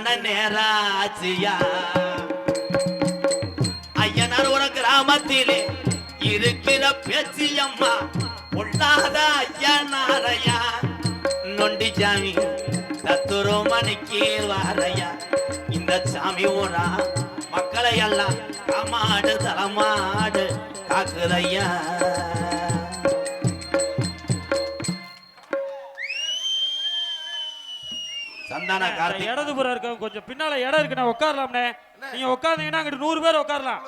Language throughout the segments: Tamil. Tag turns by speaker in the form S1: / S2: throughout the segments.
S1: கல்யாண நேராச்சியா ஐயனார் ஒரு கிராமத்திலே இருக்கிற பேச்சியம்மா பொல்லாத ஐயனாரையா. நொண்டி சாமி தத்துரு மணிக்கு வாரையா. இந்த சாமி ஓரா மக்களை எல்லாம் காமாடு தலமாடு காக்குதையா சந்தான கார்த்திக்.
S2: இடதுபுறம் இருக்கவங்க கொஞ்சம் பின்னால இடம் இருக்குண்ணே உட்காரலாம்ண்ணே. நீங்க உட்கார்ந்தீங்கன்னா அங்கிட்டு நூறு பேர் உட்காரலாம்.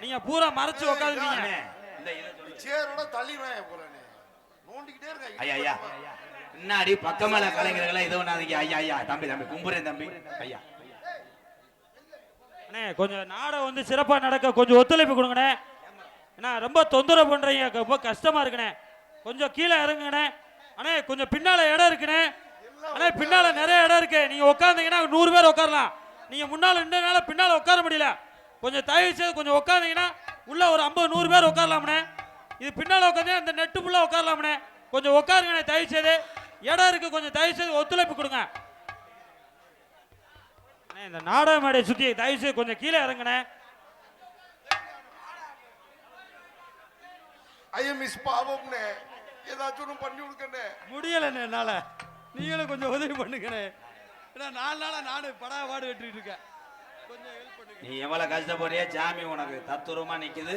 S2: நீங்க பூரா மறைச்சு உட்காந்துருக்கீங்க.
S3: சேரோட தள்ளிடுவேன் நோண்டிக்கிட்டே இருக்க
S1: ஐயா ஐயா. பின்னாடி பக்கமேல கலைஞர்களை இது பண்ணாதீங்க ஐயா ஐயா. தம்பி தம்பி கும்புறேன் தம்பி. ஐயா.
S2: அண்ணே கொஞ்சம் நாடகம் வந்து சிறப்பா நடக்க கொஞ்சம் ஒத்துழைப்பு கொடுங்கண்ணே. அண்ணா ரொம்ப தொந்தரவு பண்றீங்க. ரொம்ப கஷ்டமா இருக்குண்ணே. கொஞ்சம் கீழே இறங்குங்கண்ணே. அண்ணே கொஞ்சம் பின்னால இடம் இருக்குண்ணே. அண்ணே பின்னால நிறைய இடம் இருக்கு. நீங்க உட்காந்தீங்கன்னா நூறு பேர் உட்காரலாம். நீங்க முன்னால நின்றனால பின்னால உட்கார முடியல. கொஞ்சம் தயவு செய்து கொஞ்சம் உட்காந்தீங்கன்னா உள்ள ஒரு ஐம்பது நூறு பேர் உட்காரலாம்ண்ணே. இது பின்னால உட்காந்து அந்த நெட்டு ஃபுல்லா உட்காரலாம்ண்ணே. கொஞ்சம் உட்காருங்கண்ணே தயவு செய்து. இடம் இருக்கு கொஞ்சம் தயவு செய்து ஒத்துழைப்பு கொடுங்க. இந்த நாடக மேடையை சுத்தி தயவு செய்து கொஞ்சம் கீழே இறங்குண்ணே.
S3: ஐயா மிஸ் பாவம்னே ஏதாச்சும் ஒன்று பண்ணி கொடுக்கண்ணே
S4: முடியலண்ணே என்னால. நீங்களும் கொஞ்சம் உதவி பண்ணுங்கண்ணே. ஏன்னா நாலு நாளா நானும் படா பாடு வெட்டிட்டு இருக்கேன். கொஞ்சம் ஹெல்ப் பண்ணுங்க.
S1: நீ எவ்வளவு கஷ்டப்படுறியா சாமி உனக்கு தத்துரூபமா நிக்குது.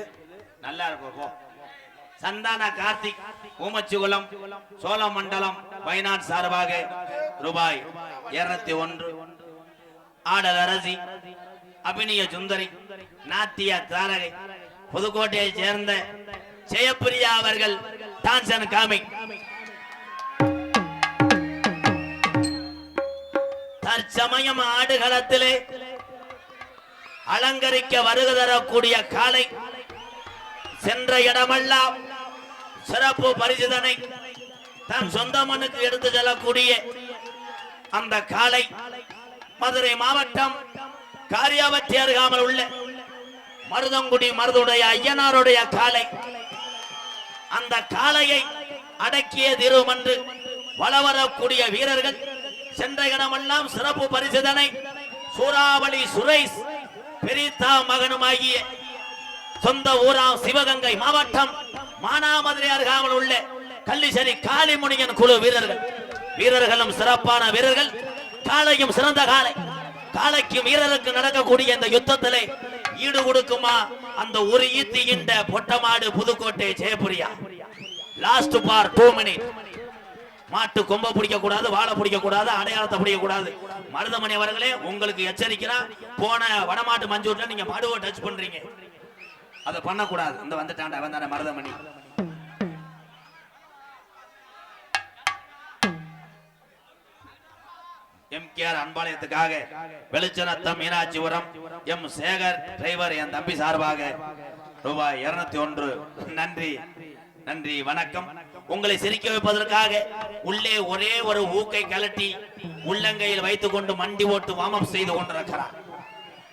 S1: நல்லா இருக்கும் போ. சந்தான கார்த்திக் ஊமச்சிகுளம் சோழமண்டலம் பைனான்ஸ் சார்பாக ரூபாய் இருநூத்தி ஒன்று. ஆடல் அரசி அபிநய சுந்தரி நாத்திய தாரகை புதுக்கோட்டையைச் சேர்ந்த ஜெயப்பிரியா அவர்கள் டான்சன் காமிக் தற்சமயம் ஆடுகளத்திலே அலங்கரிக்க வருக தரக்கூடிய காலை சென்ற இடமெல்லாம் சிறப்பு பரிசுதனை தன் சொந்த மண்ணுக்கு எடுத்து செல்லக்கூடிய அந்த காலை மதுரை மாவட்டம் காரியாவத்தி அருகாமல் உள்ள மருதங்குடி மருதுடைய ஐயனாருடைய காலை அந்த காளையை அடக்கிய திருமன்று வளவரக்கூடிய வீரர்கள் சென்ற இடமெல்லாம் சிறப்பு பரிசுதனை. சூறாவளி சுரேஷ் பெரித்தா மகனுமாகிய சொந்த ஊராம் சிவகங்கை மாவட்டம் மானாமதுரை அருகாமல் உள்ள கள்ளிசரி காளிமுனியன் குழு வீரர்கள். வீரர்களும் சிறப்பான வீரர்கள். காளையும் சிறந்த காலை காளைக்கும் வீரருக்கு நடக்கக்கூடிய இந்த யுத்தத்திலே ஈடு கொடுக்குமா? அந்த ஒரு ஈத்தி இந்த பொட்டமாடு Pudukkottai Jayapuriya. Last for two minute மாட்டு கொம்ப பிடிக்க கூடாது வாழை பிடிக்க கூடாது அடையாளத்தை பிடிக்க கூடாது மருதமணி அவர்களே உங்களுக்கு எச்சரிக்கிறா போன வடமாட்டு மஞ்சூர்ல நீங்க மடுவை டச் பண்றீங்க. அதை பண்ணக்கூடாது. இந்த வந்துட்டான்டா அவன் தானே மருதமணி. எம்கேஆர் அன்பாலயத்துக்காக வெளிச்சநத்தம் மீனாட்சிபுரம் எம் சேகர் டிரைவர் என் தம்பி சார்பாக ரூபாய் இருநூத்தி ஒன்று. நன்றி நன்றி வணக்கம். உங்களை சிரிக்க வைப்பதற்காக உள்ளே ஒரே ஒரு ஊக்கை கலட்டி உள்ளங்கையில் வைத்துக் கொண்டு மண்டி ஓட்டு வாமப் செய்து கொண்டிருக்கிறார்.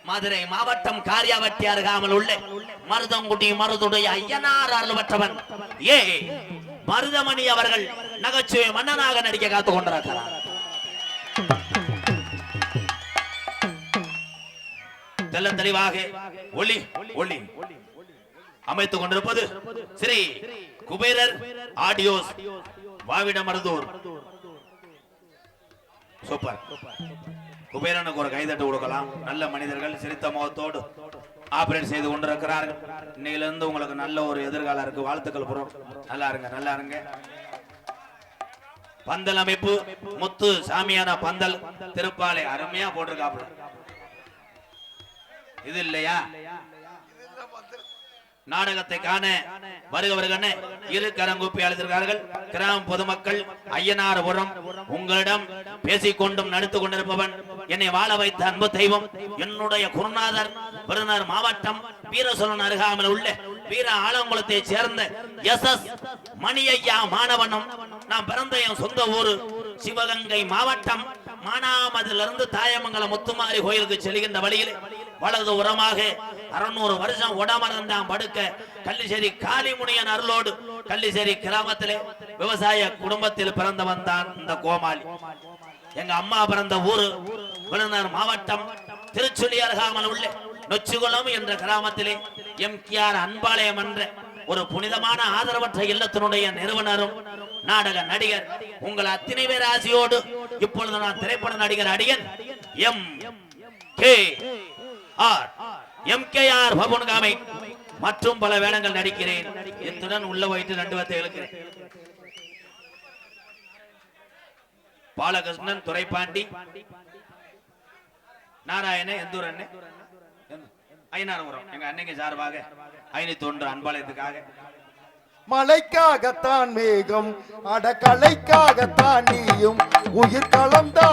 S1: மதுரை மாவட்டம் காரியாவட்டி அருகாமல் உள்ள. மருதங்குடி மருதுடைய ஐயனார் அருள்பற்றவன். ஏ மருதமணி அவர்கள் நகைச்சுவை மன்னனாக நடிக்க காத்துக் கொண்டிருக்கிறார். தெல்ல தெளிவாக ஒளி ஒளி. அமைத்துக் கொண்டிருப்பது ஸ்ரீ குபேரர் ஆடியோஸ். வாவிடமருதூர் சூப்பர். குபேரனுக்கு ஒரு கைதட்டு கொடுக்கலாம். நல்ல மனிதர்கள் சிரித்த முகத்தோடு ஆபரேட் செய்து கொண்டிருக்கிறார்கள். இன்னையில இருந்து உங்களுக்கு நல்ல ஒரு எதிர்காலம் இருக்கு. வாழ்த்துக்கள் புறம் நல்லா இருங்க நல்லா இருங்க. பந்தல் அமைப்பு முத்து சாமியான பந்தல் திருப்பாலை அருமையா போட்டிருக்காப்புல. இது இல்லையா? நாடகத்தை காண வருக வருகன்னு இரு கரங்குப்பி அழைத்திருக்கிறார்கள் கிராம பொதுமக்கள் ஐயனார்புரம் உங்களிடம் பேசிக் கொண்டும் நடித்து கொண்டிருப்பவன் என்னை வாழ வைத்த அன்பு தெய்வம் என்னுடைய குருநாதர் விருதுநகர் மாவட்டம் வீரசோழன் அருகாமல் உள்ள வீர ஆலங்குளத்தை சேர்ந்த எஸ் எஸ் மணியையா மாணவனும் நான் பிறந்த என் சொந்த ஊரு சிவகங்கை மாவட்டம் மானாமதிலிருந்து தாயமங்கலம் முத்துமாரி கோயிலுக்கு செல்கின்ற வழியில் வலது உரமாக அறுநூறு வருஷம் உடமறந்தான் படுக்க கள்ளிசேரி காளிமுனியன் அருளோடு கள்ளிசேரி கிராமத்திலே விவசாய குடும்பத்தில் பிறந்தவன் தான் இந்த கோமாளி. எங்க அம்மா பிறந்த ஊரு விழுந்தர் மாவட்டம் திருச்சுழி அருகாமல் உள்ள. நொச்சிகுளம் என்ற கிராமத்திலே எம் கே ஆர் அன்பாளையம் என்ற ஒரு புனிதமான ஆதரவற்ற இல்லத்தினுடைய நிறுவனரும் நாடக நடிகர். உங்கள் அத்தனை பேர் ஆசையோடு இப்பொழுது நான் திரைப்பட நடிகர் அடியன் M K R. M K R Pawan காமை மற்றும் பல வேடங்கள் நடிக்கிறேன். இத்துடன் உள்ள வைத்து ரெண்டு வார்த்தை இழுக்கிறேன். பாலகிருஷ்ணன் துரைப்பாண்டி நாராயண எந்தூர் அண்ணன்? ஐநாறுபுரம் எங்க அன்னைக்கு சார்பாக ஐநூத்தி ஒன்று அன்பாலயத்துக்காக.
S3: மலைக்காகத்தான் மேகம் அடக்கலைக்காகத்தான் நீயும் உயிர்
S1: கலந்தா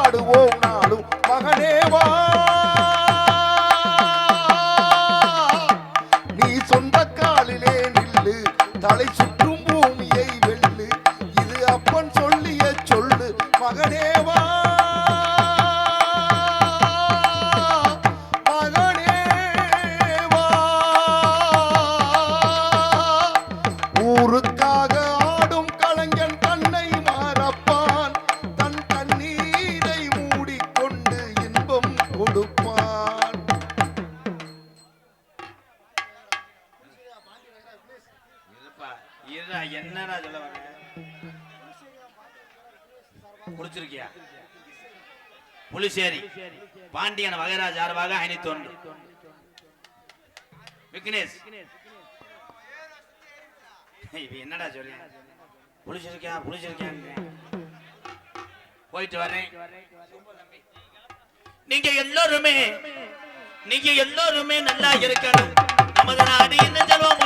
S1: என்னடா சொல்ல வர குடிச்சிருக்கியா? புலிசேரி பாண்டியன் வகைராஜ் சார்பாக ஐநூத்தி ஒன்று விக்னேஷ். இப்ப என்னடா சொல்றேன் புளிச்சிருக்கியா புளிச்சிருக்கியா போயிட்டு வரேன் நீங்க எல்லோருமே நீங்க எல்லோருமே நல்லா இருக்கணும். நமது நாடு என்ன செல்வம்